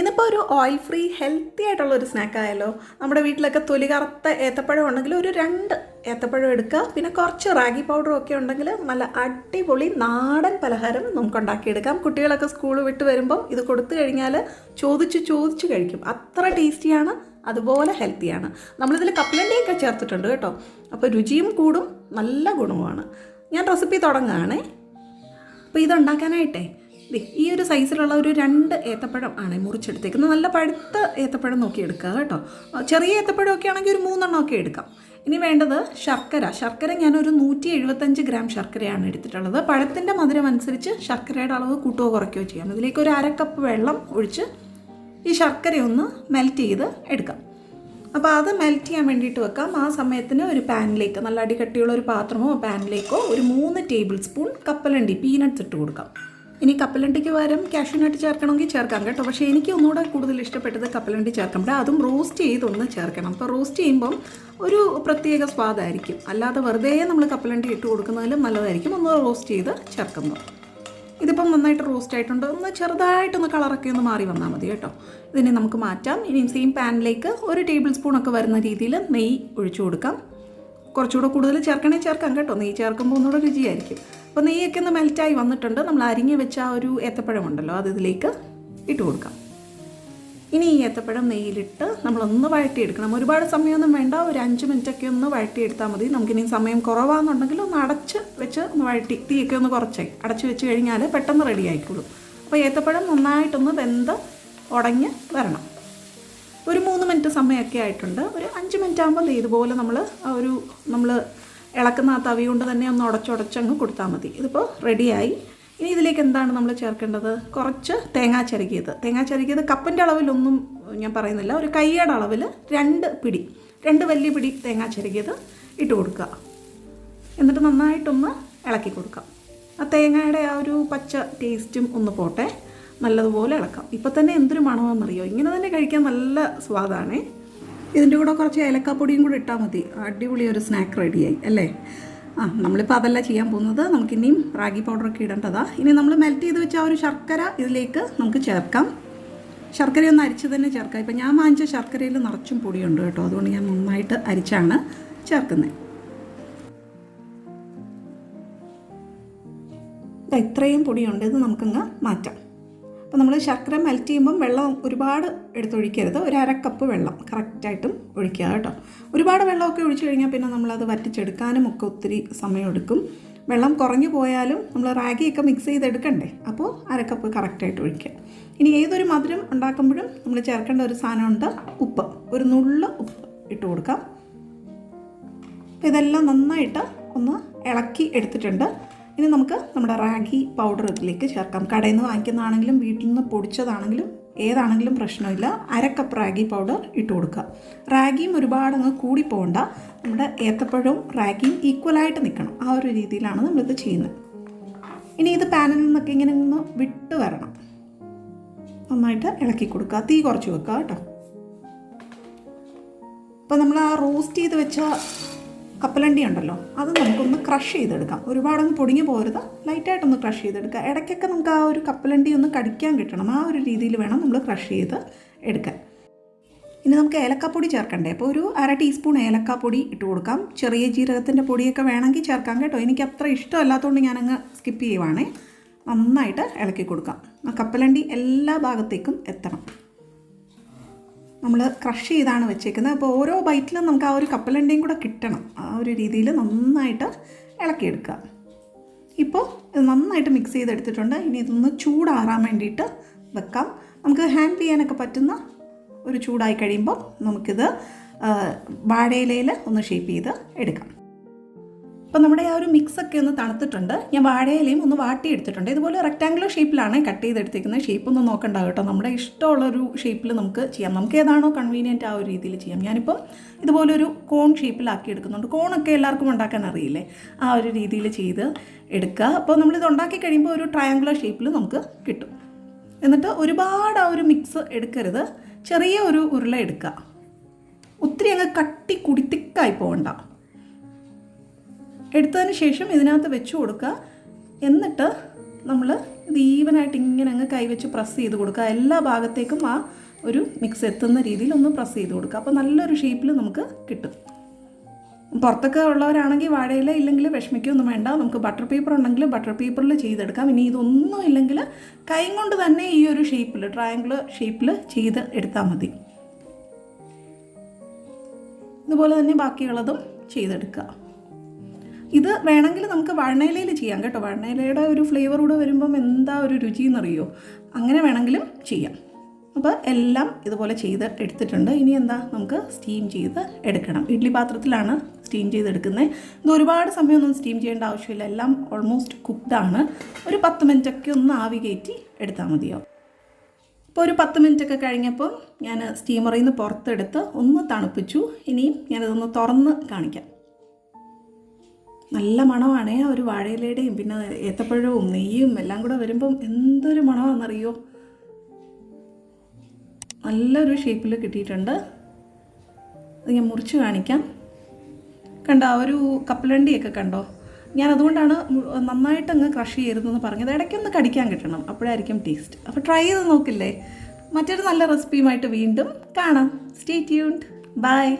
ഇന്നിപ്പോൾ ഒരു oil free healthy ആയിട്ടുള്ള ഒരു സ്നാക്ക് നമ്മുടെ വീട്ടിലൊക്കെ തൊലി കറുത്ത ഏത്തപ്പഴം ഉണ്ടെങ്കിൽ ഒരു രണ്ട് ഏത്തപ്പഴം എടുക്കുക. പിന്നെ കുറച്ച് റാഗി പൗഡറും ഒക്കെ ഉണ്ടെങ്കിൽ നല്ല അടിപൊളി നാടൻ പലഹാരം നമുക്ക് ഉണ്ടാക്കിയെടുക്കാം. കുട്ടികളൊക്കെ സ്കൂൾ വിട്ട് വരുമ്പം ഇത് കൊടുത്തു കഴിഞ്ഞാൽ ചോദിച്ച് ചോദിച്ച് കഴിക്കും. അത്ര ടേസ്റ്റിയാണ് അതുപോലെ ഹെൽത്തിയാണ് നമ്മളിതിൽ കപ്പലണ്ടിയൊക്കെ ചേർത്തിട്ടുണ്ട് കേട്ടോ. അപ്പോൾ രുചിയും കൂടും നല്ല ഗുണവുമാണ്. ഞാൻ റെസിപ്പി തുടങ്ങുകയാണേ. അപ്പോൾ ഇതുണ്ടാക്കാനായിട്ടേ ഈ ഒരു സൈസിലുള്ള ഒരു രണ്ട് ഏത്തപ്പഴം ആണ് മുറിച്ചെടുത്തേക്കുന്നത്. നല്ല പഴുത്ത ഏത്തപ്പഴം നോക്കി എടുക്കുക കേട്ടോ. ചെറിയ ഏത്തപ്പഴം ഒക്കെ ആണെങ്കിൽ ഒരു മൂന്നെണ്ണം ഒക്കെ എടുക്കാം. ഇനി വേണ്ടത് ശർക്കര. ശർക്കര ഞാനൊരു നൂറ്റി എഴുപത്തഞ്ച് ഗ്രാം ശർക്കരയാണ് എടുത്തിട്ടുള്ളത്. പഴത്തിന്റെ മധുരം അനുസരിച്ച് ശർക്കരയുടെ അളവ് കൂട്ടുകയോ കുറയ്ക്കുകയോ ചെയ്യാം. ഇതിലേക്ക് ഒരു അര കപ്പ് വെള്ളം ഒഴിച്ച് ഈ ശർക്കരയൊന്ന് മെൽറ്റ് ചെയ്ത് എടുക്കാം. അപ്പോൾ അത് മെൽറ്റ് ചെയ്യാൻ വേണ്ടിയിട്ട് വെക്കാം. ആ സമയത്തിന് ഒരു പാനിലേക്ക് നല്ല അടികട്ടിയുള്ള ഒരു പാത്രമോ പാനിലേക്കോ ഒരു മൂന്ന് ടേബിൾ സ്പൂൺ കപ്പലണ്ടി പീനട്ട്സ് ഇട്ട് കൊടുക്കാം. ഇനി കപ്പലണ്ടിക്ക് പകരം കാഷ്യൂനട്ട് ചേർക്കണമെങ്കിൽ ചേർക്കാം കേട്ടോ. പക്ഷേ എനിക്ക് ഒന്നുകൂടെ കൂടുതൽ ഇഷ്ടപ്പെട്ടത് കപ്പലണ്ടി ചേർക്കുമ്പോൾ അതും റോസ്റ്റ് ചെയ്തൊന്ന് ചേർക്കണം. അപ്പോൾ റോസ്റ്റ് ചെയ്യുമ്പം ഒരു പ്രത്യേക സ്വാദായിരിക്കും അല്ലാതെ വെറുതെ നമ്മൾ കപ്പലണ്ടി ഇട്ട് കൊടുക്കുന്നതിലും നല്ലതായിരിക്കും. ഒന്ന് റോസ്റ്റ് ചെയ്ത് ചേർക്കുന്നത് ഇതിപ്പം നന്നായിട്ട് റോസ്റ്റ് ആയിട്ടുണ്ട്. ഒന്ന് ചെറുതായിട്ടൊന്ന് കളറൊക്കെ ഒന്ന് മാറി വന്നാൽ മതി കേട്ടോ. ഇതിനെ നമുക്ക് മാറ്റാം. ഇനി സെയിം പാനിലേക്ക് ഒരു ടേബിൾ സ്പൂണൊക്കെ വരുന്ന രീതിയിൽ നെയ്യ് ഒഴിച്ചു കൊടുക്കാം. കുറച്ചുകൂടെ കൂടുതൽ ചേർക്കണേ ചേർക്കാം കേട്ടോ. നെയ്യ് ചേർക്കുമ്പോൾ ഒന്നുകൂടെ രുചിയായിരിക്കും. അപ്പോൾ നെയ്യൊക്കെ ഒന്ന് മെൽറ്റായി വന്നിട്ടുണ്ട്. നമ്മൾ അരിഞ്ഞ് വെച്ച ആ ഒരു ഏത്തപ്പഴം ഉണ്ടല്ലോ അത് ഇതിലേക്ക് ഇട്ട് കൊടുക്കാം. ഇനി ഈ ഏത്തപ്പഴം നെയ്യിലിട്ട് നമ്മളൊന്ന് വഴട്ടിയെടുക്കണം ഒരുപാട് സമയമൊന്നും വേണ്ട. ഒരു അഞ്ച് മിനിറ്റൊക്കെ ഒന്ന് വഴട്ടിയെടുത്താൽ മതി. നമുക്കിനി സമയം കുറവാണെന്നുണ്ടെങ്കിൽ ഒന്ന് അടച്ച് വെച്ച് ഒന്ന് വഴട്ടി തീയൊക്കെ ഒന്ന് കുറച്ചേ അടച്ച് വെച്ച് കഴിഞ്ഞാൽ പെട്ടെന്ന് റെഡി ആയിക്കോളും. അപ്പോൾ ഏത്തപ്പഴം നന്നായിട്ടൊന്ന് വെന്ത് ഉടഞ്ഞ് വരണം. ഒരു മൂന്ന് മിനിറ്റ് സമയമൊക്കെ ആയിട്ടുണ്ട്. ഒരു അഞ്ച് മിനിറ്റ് ആകുമ്പോൾ ഇതുപോലെ നമ്മൾ ഒരു നമ്മൾ ഇളക്കുന്ന ആ തവി കൊണ്ട് തന്നെ ഒന്ന് ഉടച്ചുടച്ചങ്ങ് കൊടുത്താൽ മതി. ഇതിപ്പോൾ റെഡിയായി ഇനി ഇതിലേക്ക് എന്താണ് നമ്മൾ ചേർക്കേണ്ടത്? കുറച്ച് തേങ്ങാ ചിരകിയത്. തേങ്ങാ ചിരകിയത് കപ്പിന്റെ അളവിലൊന്നും ഞാൻ പറയുന്നില്ല. ഒരു കയ്യുടെ അളവിൽ രണ്ട് പിടി രണ്ട് വലിയ പിടി തേങ്ങാ ചിരകിയത് ഇട്ട് കൊടുക്കുക. എന്നിട്ട് നന്നായിട്ടൊന്ന് ഇളക്കി കൊടുക്കാം. ആ തേങ്ങയുടെ ആ ഒരു പച്ച ടേസ്റ്റും ഒന്ന് പോട്ടെ. നല്ലതുപോലെ ഇളക്കാം. ഇപ്പം തന്നെ എന്തൊരു മണമെന്നറിയോ ഇങ്ങനെ തന്നെ കഴിക്കാൻ നല്ല സ്വാദാണേ. ഇതിന്റെ കൂടെ കുറച്ച് ഏലക്കാപ്പൊടിയും കൂടെ ഇട്ടാൽ മതി. അടിപൊളി ഒരു സ്നാക്ക് റെഡിയായി അല്ലേ? ആ നമ്മളിപ്പോൾ അതല്ല ചെയ്യാൻ പോകുന്നത്. നമുക്കിനിയും റാഗി പൗഡറൊക്കെ ഇടേണ്ടതാ. ഇനി നമ്മൾ മെൽറ്റ് ചെയ്ത് വെച്ച ആ ഒരു ശർക്കര ഇതിലേക്ക് നമുക്ക് ചേർക്കാം. ശർക്കര ഒന്ന് അരിച്ച് തന്നെ ചേർക്കാം. ഇപ്പം ഞാൻ വാങ്ങിച്ച ശർക്കരയിൽ നിറച്ചും പൊടിയുണ്ട് കേട്ടോ. അതുകൊണ്ട് ഞാൻ നന്നായിട്ട് അരിച്ചാണ് ചേർക്കുന്നത്. ഇത്രയും പൊടിയുണ്ട്. ഇത് നമുക്കങ്ങ് മാറ്റാം. അപ്പോൾ നമ്മൾ ശർക്കര മെൽറ്റ് ചെയ്യുമ്പം വെള്ളം ഒരുപാട് എടുത്തൊഴിക്കരുത്. ഒരു അര കപ്പ് വെള്ളം കറക്റ്റായിട്ടും ഒഴിക്കുക കേട്ടോ. ഒരുപാട് വെള്ളമൊക്കെ ഒഴിച്ചു കഴിഞ്ഞാൽ പിന്നെ നമ്മളത് വറ്റിച്ചെടുക്കാനും ഒക്കെ ഒത്തിരി സമയമെടുക്കും. വെള്ളം കുറഞ്ഞു പോയാലും നമ്മൾ റാഗിയൊക്കെ മിക്സ് ചെയ്തെടുക്കണ്ടേ? അപ്പോൾ അര കപ്പ് കറക്റ്റായിട്ട് ഒഴിക്കുക. ഇനി ഏതൊരു മധുരം ഉണ്ടാക്കുമ്പോഴും നമ്മൾ ചേർക്കേണ്ട ഒരു സാധനമുണ്ട് ഉപ്പ്. ഒരു നുള്ള ഉപ്പ് ഇട്ട് കൊടുക്കാം. ഇതെല്ലാം നന്നായിട്ട് ഒന്ന് ഇളക്കി എടുത്തിട്ടുണ്ട്. ഇനി നമുക്ക് നമ്മുടെ റാഗി പൗഡർ ഇതിലേക്ക് ചേർക്കാം. കടയിൽ നിന്ന് വാങ്ങിക്കുന്നതാണെങ്കിലും വീട്ടിൽ നിന്ന് പൊടിച്ചതാണെങ്കിലും ഏതാണെങ്കിലും പ്രശ്നമില്ല. അര കപ്പ് റാഗി പൗഡർ ഇട്ട് കൊടുക്കുക. റാഗിയും ഒരുപാട് അങ്ങ് കൂടി പോകണ്ട നമ്മുടെ ഏത്തപ്പഴവും റാഗിയും ഈക്വലായിട്ട് നിൽക്കണം. ആ ഒരു രീതിയിലാണ് നമ്മളിത് ചെയ്യുന്നത്. ഇനി ഇത് പാനിൽ നിന്നൊക്കെ ഇങ്ങനെ ഒന്ന് വിട്ട് വരണം. നന്നായിട്ട് ഇളക്കി കൊടുക്കുക. തീ കുറച്ച് വെക്കുക കേട്ടോ. അപ്പോൾ നമ്മൾ ആ റോസ്റ്റ് ചെയ്ത് വെച്ച കപ്പലണ്ടി ഉണ്ടല്ലോ അത് നമുക്കൊന്ന് ക്രഷ് ചെയ്തെടുക്കാം. ഒരുപാടങ്ങ് പൊടിഞ്ഞു പോരുത് ലൈറ്റായിട്ടൊന്ന് ക്രഷ് ചെയ്തെടുക്കുക. ഇടയ്ക്കൊക്കെ നമുക്ക് ആ ഒരു കപ്പലണ്ടി ഒന്ന് കടിക്കാൻ കിട്ടണം ആ ഒരു രീതിയിൽ വേണം നമ്മൾ ക്രഷ് ചെയ്ത് എടുക്കാൻ. ഇനി നമുക്ക് ഏലക്കാപ്പൊടി ചേർക്കണ്ടേ? അപ്പോൾ ഒരു അര ടീസ്പൂൺ ഏലക്കാപ്പൊടി ഇട്ട് കൊടുക്കാം. ചെറിയ ജീരകത്തിന്റെ പൊടിയൊക്കെ വേണമെങ്കിൽ ചേർക്കാം കേട്ടോ. എനിക്ക് അത്ര ഇഷ്ടമല്ലാത്തതുകൊണ്ട് ഞാനങ്ങ് സ്കിപ്പ് ചെയ്യുവാണേ. നന്നായിട്ട് ഇളക്കി കൊടുക്കാം. ആ കപ്പലണ്ടി എല്ലാ ഭാഗത്തേക്കും എത്തണം. നമ്മൾ ക്രഷ് ചെയ്താണ് വെച്ചേക്കുന്നത്. അപ്പോൾ ഓരോ ബൈറ്റിലും നമുക്ക് ആ ഒരു കപ്പലണ്ടിയും കൂടെ കിട്ടണം. ആ ഒരു രീതിയിൽ നന്നായിട്ട് ഇളക്കിയെടുക്കുക. ഇപ്പോൾ ഇത് നന്നായിട്ട് മിക്സ് ചെയ്തെടുത്തിട്ടുണ്ട്. ഇനി ഇതൊന്ന് ചൂടാറാൻ വേണ്ടിയിട്ട് വെക്കാം. നമുക്ക് ഹാൻഡിൽ ചെയ്യാനൊക്കെ പറ്റുന്ന ഒരു ചൂടായി കഴിയുമ്പോൾ നമുക്കിത് വാഴയിലയിൽ ഒന്ന് ഷേപ്പ് ചെയ്ത് എടുക്കാം. അപ്പോൾ നമ്മുടെ ആ ഒരു മിക്സൊക്കെ ഒന്ന് തണുത്തിട്ടുണ്ട്. ഞാൻ വാഴയിലയും ഒന്ന് വാട്ടിയെടുത്തിട്ടുണ്ട്. ഇതുപോലെ റെക്റ്റാങ്കുലർ ഷേപ്പിലാണ് കട്ട് ചെയ്തെടുത്തിരിക്കുന്നത് ഷേപ്പ് ഒന്നും നോക്കണ്ട കേട്ടോ. നമ്മുടെ ഇഷ്ടമുള്ളൊരു ഷേപ്പിൽ നമുക്ക് ചെയ്യാം. നമുക്ക് ഏതാണോ കൺവീനിയന്റ് ആ ഒരു രീതിയിൽ ചെയ്യാം. ഞാനിപ്പോൾ ഇതുപോലെ ഒരു കോൺ ഷേപ്പിലാക്കി എടുക്കുന്നുണ്ട് കോണൊക്കെ എല്ലാവർക്കും ഉണ്ടാക്കാൻ അറിയില്ലേ? ആ ഒരു രീതിയിൽ ചെയ്ത് എടുക്കുക. അപ്പോൾ നമ്മളിത് ഉണ്ടാക്കി കഴിയുമ്പോൾ ഒരു ട്രയാങ്കുലർ ഷേപ്പിൽ നമുക്ക് കിട്ടും. എന്നിട്ട് ഒരുപാട് ആ ഒരു മിക്സ് എടുക്കരുത്. ചെറിയ ഒരു ഉരുള എടുക്കുക. ഒത്തിരി അങ്ങ് കട്ടി കുടിത്തിക്കായി പോകണ്ട എടുത്തതിന് ശേഷം ഇതിനകത്ത് വെച്ച് കൊടുക്കുക എന്നിട്ട് നമ്മൾ ഇത് ഈവനായിട്ട് ഇങ്ങനെ അങ്ങ് കൈവച്ച് പ്രസ് ചെയ്ത് കൊടുക്കുക എല്ലാ ഭാഗത്തേക്കും ആ ഒരു മിക്സ് എത്തുന്ന രീതിയിൽ ഒന്ന് പ്രസ് ചെയ്ത് കൊടുക്കുക അപ്പോൾ നല്ലൊരു ഷേപ്പിൽ നമുക്ക് കിട്ടും. പുറത്തൊക്കെ ഉള്ളവരാണെങ്കിൽ വാഴയില ഇല്ലെങ്കിൽ വിഷമിക്കൊന്നും വേണ്ട. നമുക്ക് ബട്ടർ പേപ്പർ ഉണ്ടെങ്കിൽ ബട്ടർ പേപ്പറിൽ ചെയ്തെടുക്കാം. ഇനി ഇതൊന്നും ഇല്ലെങ്കിൽ കൈ കൊണ്ട് തന്നെ ഈ ഒരു ഷേപ്പിൽ ട്രയാങ്കിൾ ഷേപ്പിൽ ചെയ്ത് എടുത്താൽ മതി. ഇതുപോലെ തന്നെ ബാക്കിയുള്ളതും ചെയ്തെടുക്കുക ഇത് വേണമെങ്കിൽ നമുക്ക് വഴണയിലയിൽ ചെയ്യാം കേട്ടോ. വഴണയിലയുടെ ഒരു ഫ്ലേവർ കൂടെ വരുമ്പം എന്താ ഒരു രുചി എന്നറിയോ? അങ്ങനെ വേണമെങ്കിലും ചെയ്യാം. അപ്പോൾ എല്ലാം ഇതുപോലെ ചെയ്ത് എടുത്തിട്ടുണ്ട്. ഇനി എന്താ നമുക്ക് സ്റ്റീം ചെയ്ത് എടുക്കണം. ഇഡ്ഡലി പാത്രത്തിലാണ് സ്റ്റീം ചെയ്തെടുക്കുന്നത് ഇത് ഒരുപാട് സമയമൊന്നും സ്റ്റീം ചെയ്യേണ്ട ആവശ്യമില്ല. എല്ലാം ഓൾമോസ്റ്റ് കുക്ക്ഡാണ് ഒരു പത്ത് മിനിറ്റൊക്കെ ഒന്ന് ആവി കയറ്റി എടുത്താൽ മതിയാവും. ഇപ്പോൾ ഒരു പത്ത് മിനിറ്റൊക്കെ കഴിഞ്ഞപ്പോൾ ഞാൻ സ്റ്റീമറിൽ നിന്ന് പുറത്തെടുത്ത് ഒന്ന് തണുപ്പിച്ചു. ഇനിയും ഞാനതൊന്ന് തുറന്ന് കാണിക്കാം. നല്ല മണമാണേ ഒരു വാഴയിലയുടെയും പിന്നെ ഏത്തപ്പഴവും നെയ്യും എല്ലാം കൂടെ വരുമ്പം എന്തൊരു മണമാണെന്നറിയോ? നല്ലൊരു ഷേപ്പിൽ കിട്ടിയിട്ടുണ്ട്. അത് ഞാൻ മുറിച്ച് കാണിക്കാം. കണ്ടോ ഒരു കപ്പലണ്ടിയൊക്കെ കണ്ടോ? ഞാൻ അതുകൊണ്ടാണ് നന്നായിട്ട് അങ്ങ് ക്രഷ് ചെയ്യരുതെന്ന് പറഞ്ഞത്. ഇടയ്ക്കൊന്ന് കടിക്കാൻ കിട്ടണം അപ്പോഴായിരിക്കും ടേസ്റ്റ്. അപ്പോൾ ട്രൈ ചെയ്ത് നോക്കില്ലേ? മറ്റൊരു നല്ല റെസിപ്പിയുമായിട്ട് വീണ്ടും കാണാം. Stay tuned by